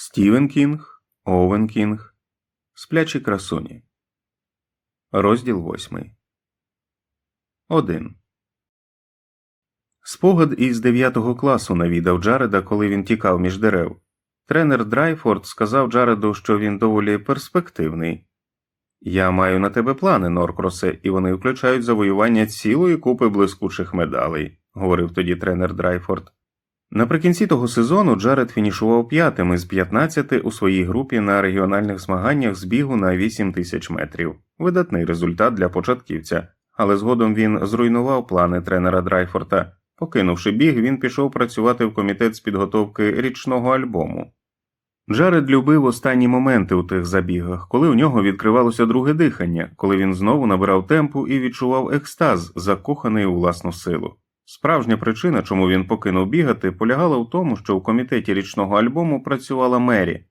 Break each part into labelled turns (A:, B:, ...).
A: Стівен Кінг, Овен Кінг, Сплячі красуні. Розділ восьмий. 1. Спогад із 9 класу навідав Джареда, коли він тікав між дерев. Тренер Драйфорд сказав Джареду, що він доволі перспективний. Я маю на тебе плани, Норкросе, і вони включають завоювання цілої купи блискучих медалей, говорив тоді тренер Драйфорд. Наприкінці того сезону Джаред фінішував п'ятим із 15 у своїй групі на регіональних змаганнях з бігу на 8 тисяч метрів. Видатний результат для початківця, але згодом він зруйнував плани тренера Драйфорта. Покинувши біг, він пішов працювати в комітет з підготовки річного альбому. Джаред любив останні моменти у тих забігах, коли у нього відкривалося друге дихання, коли він знову набирав темпу і відчував екстаз, закоханий у власну силу. Справжня причина, чому він покинув бігати, полягала в тому, що в комітеті річного альбому працювала Мері.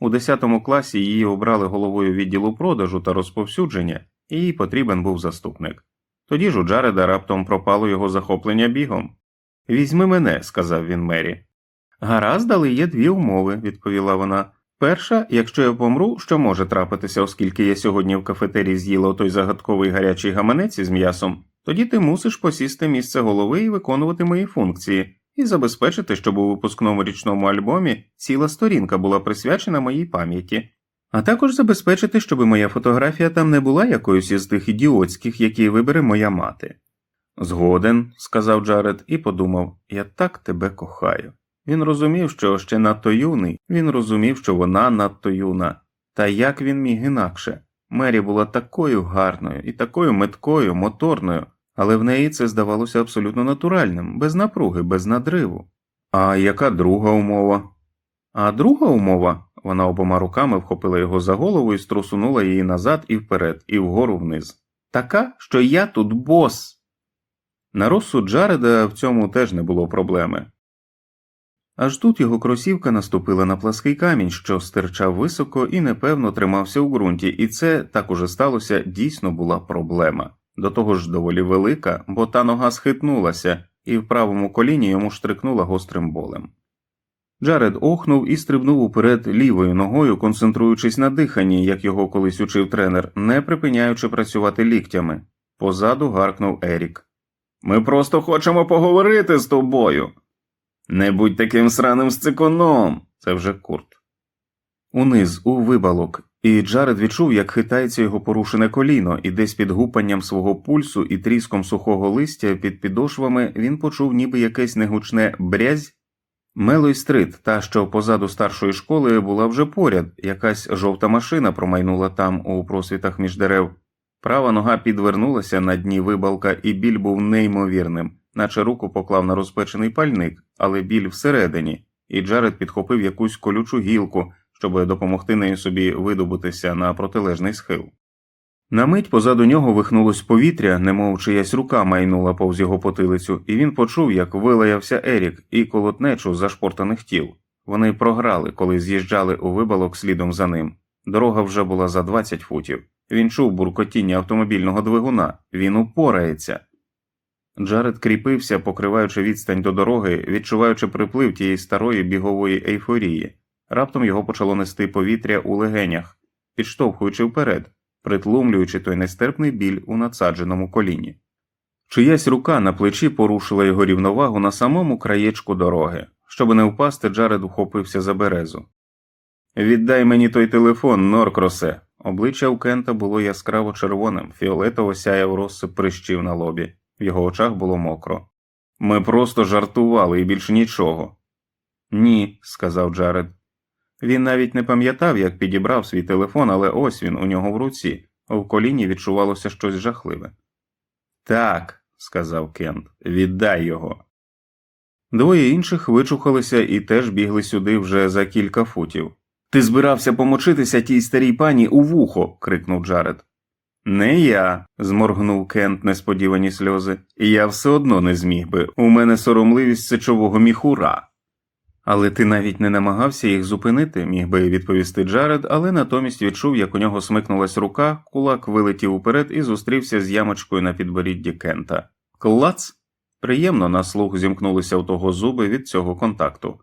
A: У 10 класі її обрали головою відділу продажу та розповсюдження, і їй потрібен був заступник. Тоді ж у Джареда раптом пропало його захоплення бігом. Візьми мене, сказав він Мері. Гаразд, але є дві умови, відповіла вона. Перша, якщо я помру, що може трапитися, оскільки я сьогодні в кафетерії з'їла той загадковий гарячий гаманець із м'ясом, тоді ти мусиш посісти місце голови і виконувати мої функції, і забезпечити, щоб у випускному річному альбомі ціла сторінка була присвячена моїй пам'яті, а також забезпечити, щоб моя фотографія там не була якоюсь із тих ідіотських, які вибере моя мати. Згоден, сказав Джаред і подумав, я так тебе кохаю. Він розумів, що ще надто юний, він розумів, що вона надто юна. Та як він міг інакше? Мері була такою гарною і такою меткою, моторною, але в неї це здавалося абсолютно натуральним, без напруги, без надриву. А яка друга умова? А друга умова вона обома руками вхопила його за голову і струсунула її назад і вперед, і вгору вниз. Така, що я тут бос. На розсуд Джареда в цьому теж не було проблеми. Аж тут його кросівка наступила на плаский камінь, що стирчав високо і непевно тримався у ґрунті, і це так уже сталося, дійсно була проблема. До того ж доволі велика, бо та нога схитнулася, і в правому коліні йому штрикнула гострим болем. Джаред охнув і стрибнув уперед лівою ногою, концентруючись на диханні, як його колись учив тренер, не припиняючи працювати ліктями. Позаду гаркнув Ерік. Ми просто хочемо поговорити з тобою. Не будь таким сраним сциконом, це вже курт. Униз, у вибалок, і Джаред відчув, як хитається його порушене коліно, і десь під гупанням свого пульсу і тріском сухого листя під підошвами він почув ніби якесь негучне брязь. Мелой стрит, та що позаду старшої школи, була вже поряд, якась жовта машина промайнула там у просвітах між дерев. Права нога підвернулася на дні вибалка, і біль був неймовірним, наче руку поклав на розпечений пальник, але біль всередині, і Джаред підхопив якусь колючу гілку, щоб допомогти нею собі видобутися на протилежний схил. На мить позаду нього вихнулось повітря, немов чиясь рука майнула повз його потилицю, і він почув, як вилаявся Ерік і колотнечу зашпортаних тіл. Вони програли, коли з'їжджали у вибалок слідом за ним. Дорога вже була за 20 футів. Він чув буркотіння автомобільного двигуна, він упорається. Джаред кріпився, покриваючи відстань до дороги, відчуваючи приплив тієї старої бігової ейфорії. Раптом його почало нести повітря у легенях, підштовхуючи вперед, притлумлюючи той нестерпний біль у надсадженому коліні. Чиясь рука на плечі порушила його рівновагу на самому краєчку дороги. Щоб не впасти, Джаред ухопився за березу. Віддай мені той телефон, Норкросе. Обличчя у Кента було яскраво червоним, фіолетово сяяв розсип прищів на лобі, в його очах було мокро. Ми просто жартували і більше нічого. Ні, сказав Джаред. Він навіть не пам'ятав, як підібрав свій телефон, але ось він у нього в руці, в коліні відчувалося щось жахливе. Так, сказав Кент, віддай його. Двоє інших вичухалися і теж бігли сюди вже за кілька футів. Ти збирався помочитися тій старій пані у вухо. крикнув Джаред. Не я, зморгнув Кент несподівані сльози, я все одно не зміг би. У мене соромливість сечового міхура. Але ти навіть не намагався їх зупинити, міг би відповісти Джаред, але натомість відчув, як у нього смикнулась рука, кулак вилетів уперед і зустрівся з ямочкою на підборідді Кента. Клац! Приємно на слух зімкнулися у того зуби від цього контакту.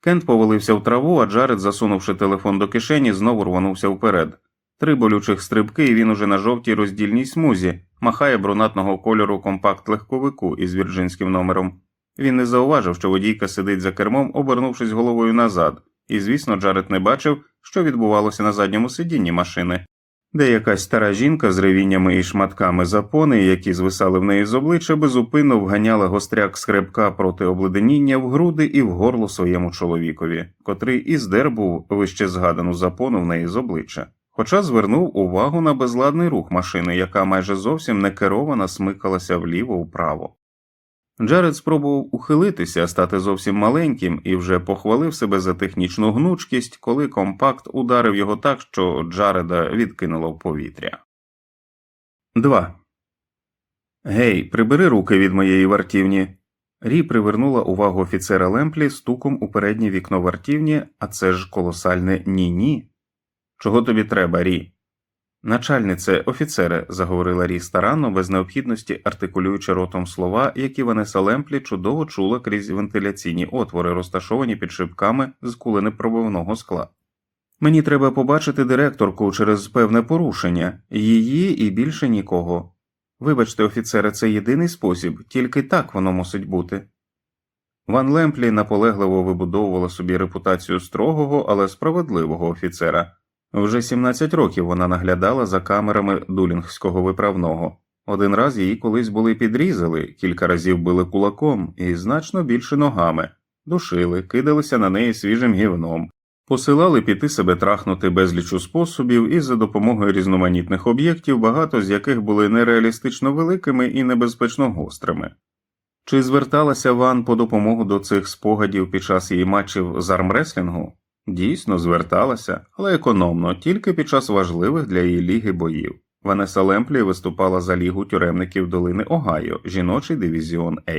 A: Кент повалився в траву, а Джаред, засунувши телефон до кишені, знову рвонувся вперед. Три болючих стрибки, і він уже на жовтій роздільній смузі, махає брунатного кольору компакт легковику із вірджинським номером. Він не зауважив, що водійка сидить за кермом, обернувшись головою назад, і, звісно, Джаред не бачив, що відбувалося на задньому сидінні машини, де якась стара жінка з ревіннями і шматками запони, які звисали в неї з обличчя, безупинно вганяла гостряк скребка проти обледеніння в груди і в горло своєму чоловікові, котрий і здер був вище згадану запону в неї з обличчя. Хоча звернув увагу на безладний рух машини, яка майже зовсім не керована смикалася вліво-вправо. Джаред спробував ухилитися, стати зовсім маленьким і вже похвалив себе за технічну гнучкість, коли компакт ударив його так, що Джареда відкинуло в повітря. 2. Гей, прибери руки від моєї вартівні. Рі привернула увагу офіцера Лемплі стуком у переднє вікно вартівні, а це ж колосальне ні-ні. Чого тобі треба, Рі? Начальнице, офіцере, заговорила Рі старанно, без необхідності артикулюючи ротом слова, які Ванеса Лемплі чудово чула крізь вентиляційні отвори, розташовані під шибками з куленепробивного скла. Мені треба побачити директорку через певне порушення, її і більше нікого. Вибачте, офіцере, це єдиний спосіб, тільки так воно мусить бути. Ван Лемплі наполегливо вибудовувала собі репутацію строгого, але справедливого офіцера. Вже 17 років вона наглядала за камерами дулінгського виправного. Один раз її колись були підрізали, кілька разів били кулаком і значно більше ногами, душили, кидалися на неї свіжим гівном, посилали піти себе трахнути безлічу способів і за допомогою різноманітних об'єктів, багато з яких були нереалістично великими і небезпечно гострими. Чи зверталася Ван по допомогу до цих спогадів під час її матчів з армреслінгу? Дійсно зверталася, але економно, тільки під час важливих для її ліги боїв. Ванеса Лемплі виступала за лігу тюремників долини Огайо, жіночий дивізіон А.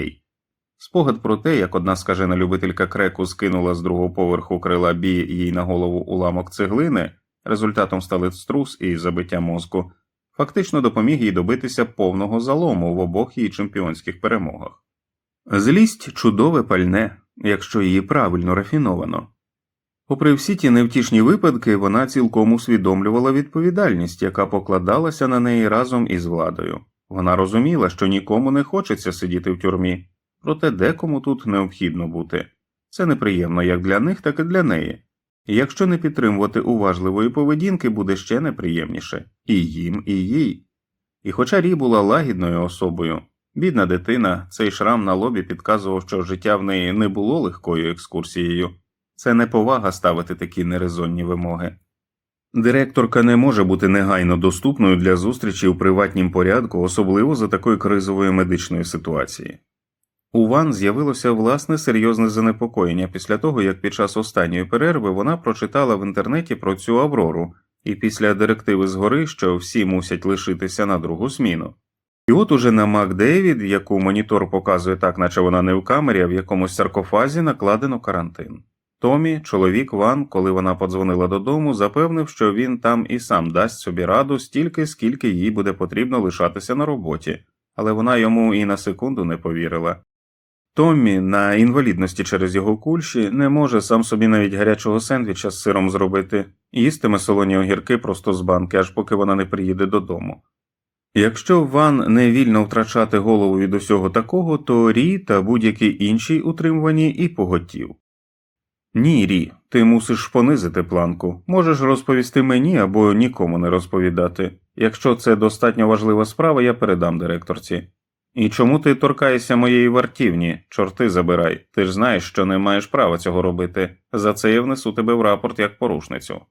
A: Спогад про те, як одна скажена любителька креку скинула з другого поверху крила бі їй на голову уламок цеглини, результатом стали струс і забиття мозку, фактично допоміг їй добитися повного залому в обох її чемпіонських перемогах. Злість чудове пальне, якщо її правильно рафіновано. Попри всі ті невтішні випадки, вона цілком усвідомлювала відповідальність, яка покладалася на неї разом із владою. Вона розуміла, що нікому не хочеться сидіти в тюрмі, проте декому тут необхідно бути. Це неприємно як для них, так і для неї. І якщо не підтримувати уважливої поведінки, буде ще неприємніше і їм, і їй. І хоча Рі була лагідною особою, бідна дитина, цей шрам на лобі підказував, що життя в неї не було легкою екскурсією. Це неповага ставити такі нерезонні вимоги. Директорка не може бути негайно доступною для зустрічі у приватнім порядку, особливо за такої кризової медичної ситуації. У Ван з'явилося власне серйозне занепокоєння після того, як під час останньої перерви вона прочитала в інтернеті про цю Аврору, і після директиви згори, що всі мусять лишитися на другу зміну. І от уже на Мак Дейвід, яку монітор показує так, наче вона не в камері, а в якомусь саркофазі накладено карантин. Томі, чоловік Ван, коли вона подзвонила додому, запевнив, що він там і сам дасть собі раду стільки, скільки їй буде потрібно лишатися на роботі, але вона йому і на секунду не повірила. Томмі на інвалідності через його кульші не може сам собі навіть гарячого сендвіча з сиром зробити, їстиме солоні огірки просто з банки, аж поки вона не приїде додому. Якщо Ван не вільно втрачати голову від усього такого, то Рі та будь-які інші утримувані і поготів. Ні, Рі, ти мусиш понизити планку. Можеш розповісти мені або нікому не розповідати. Якщо це достатньо важлива справа, я передам директорці. І чому ти торкаєшся моєї вартівні? Чорти забирай. Ти ж знаєш, що не маєш права цього робити. За це я внесу тебе в рапорт як порушницю.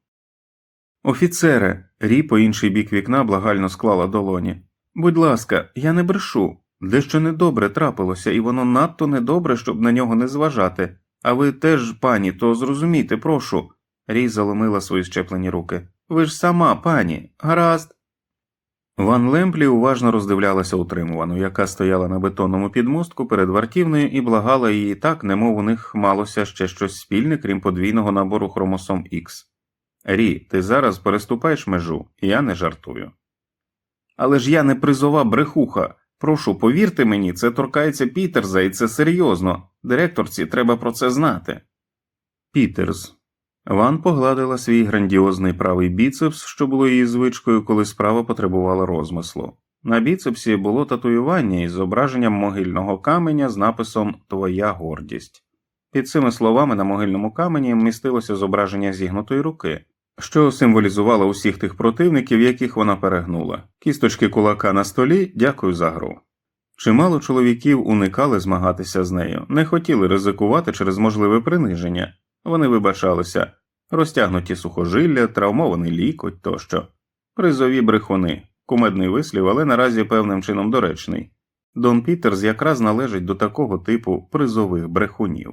A: Офіцере, Рі по інший бік вікна благально склала долоні. Будь ласка, я не брешу. Дещо недобре трапилося, і воно надто недобре, щоб на нього не зважати. А ви теж, пані, то зрозумійте, прошу. Рій заломила свої щеплені руки. Ви ж сама, пані, гаразд. Ван Лемплі уважно роздивлялася утримувану, яка стояла на бетонному підмостку перед вартівною і благала її так, немов у них малося ще щось спільне, крім подвійного набору хромосом X. Рі, ти зараз переступаєш межу, я не жартую. Але ж я не призова брехуха. Прошу, повірте мені, це торкається Пітерза, і це серйозно. Директорці треба про це знати. Пітерс. Ван погладила свій грандіозний правий біцепс, що було її звичкою, коли справа потребувала розмислу. На біцепсі було татуювання із зображенням могильного каменя з написом Твоя гордість. Під цими словами на могильному камені містилося зображення зігнутої руки, що символізувало усіх тих противників, яких вона перегнула. Кісточки кулака на столі дякую за гру. Чимало чоловіків уникали змагатися з нею, не хотіли ризикувати через можливе приниження. Вони вибачалися розтягнуті сухожилля, травмований лікоть тощо. Призові брехуни, кумедний вислів, але наразі певним чином доречний. Дон Пітерс якраз належить до такого типу призових брехунів.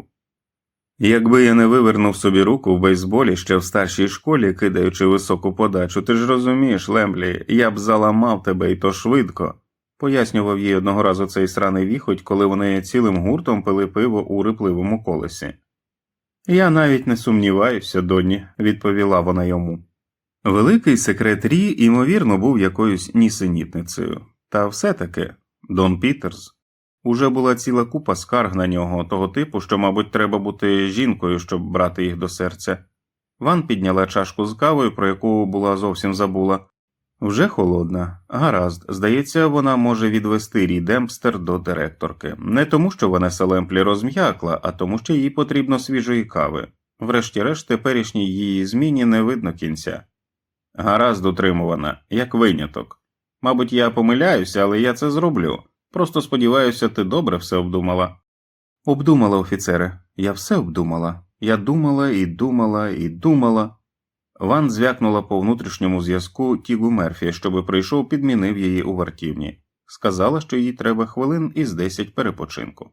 A: Якби я не вивернув собі руку в бейсболі ще в старшій школі, кидаючи високу подачу, ти ж розумієш, Лемблі, я б заламав тебе і то швидко, пояснював їй одного разу цей сраний віхоть, коли вони цілим гуртом пили пиво у рипливому колесі. Я навіть не сумніваюся, доні, відповіла вона йому. Великий секрет Рі, ймовірно, був якоюсь нісенітницею, та все таки Дон Пітерс. Уже була ціла купа скарг на нього, того типу, що, мабуть, треба бути жінкою, щоб брати їх до серця. Ван підняла чашку з кавою, про яку була зовсім забула. Вже холодна, гаразд, здається, вона може відвести Рі Демпстер до директорки. Не тому, що Ванеса Лемплі розм'якла, а тому, що їй потрібно свіжої кави. Врешті-решт, теперішній її зміні не видно кінця. Гаразд утримувана, як виняток. Мабуть, я помиляюся, але я це зроблю. Просто сподіваюся, ти добре все обдумала. Обдумала, офіцере, я все обдумала. Я думала і думала і думала. Ван звякнула по внутрішньому зв'язку Тігу Мерфі, щоби прийшов, підмінив її у вартівні. Сказала, що їй треба хвилин із десять перепочинку.